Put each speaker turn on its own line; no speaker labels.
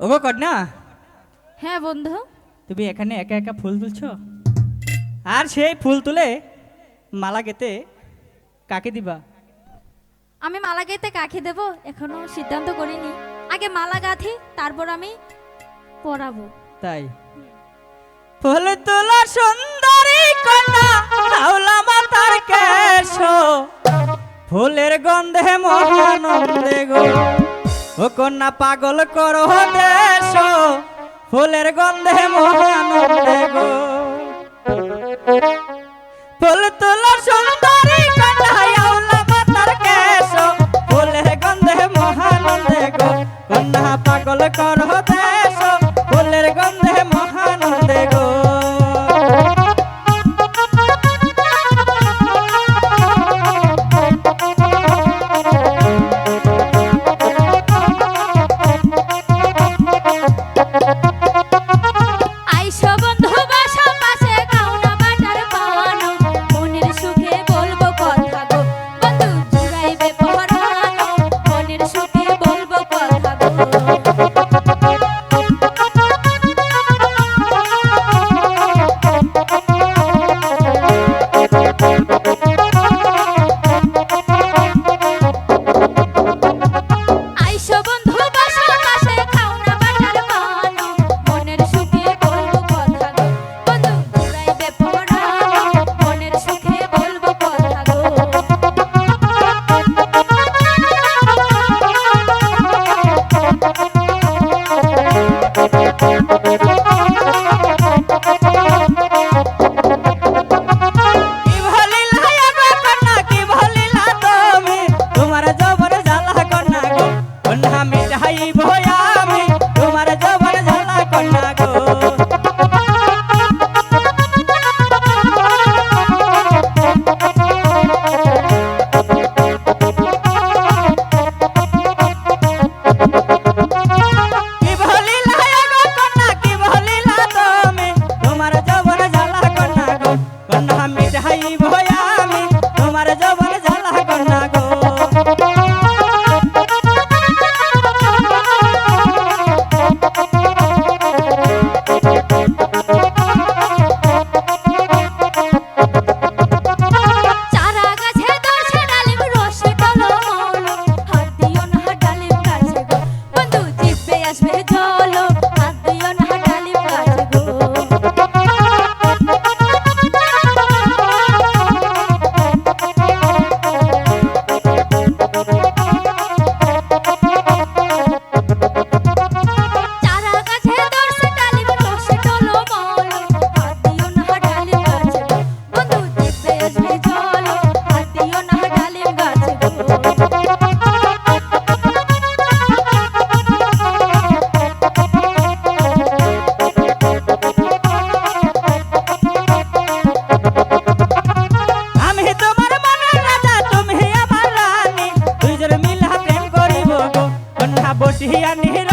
ওগো না
হ্যাঁ বন্ধু।
তুমি এখানে একা একা ফুল তুলছ? আর সেই ফুল তুলে মালা গেতে কাকে দিবা?
আমি মালা গেতে কাকে দেব? এখনও সিদ্ধান্ত করিনি। আগে মালা গাঁথি তারপর আমি পরাবো।
তাই? ফুল তোলা সুন্দরী কন্যা রাউলা মাতার কেশ। ফুলের গন্ধে মহানন্দে গো। ও কন্যা পাগল করো দেশ, ফুলের গন্ধে মহানন্দে গো ফুল তোলা সুন্দরী কাটাই আউলা পাতার কেশ, ফুলের গন্ধে মহানন্দে গো কন্যা পাগল করো আমি চাইব বসিয়া নির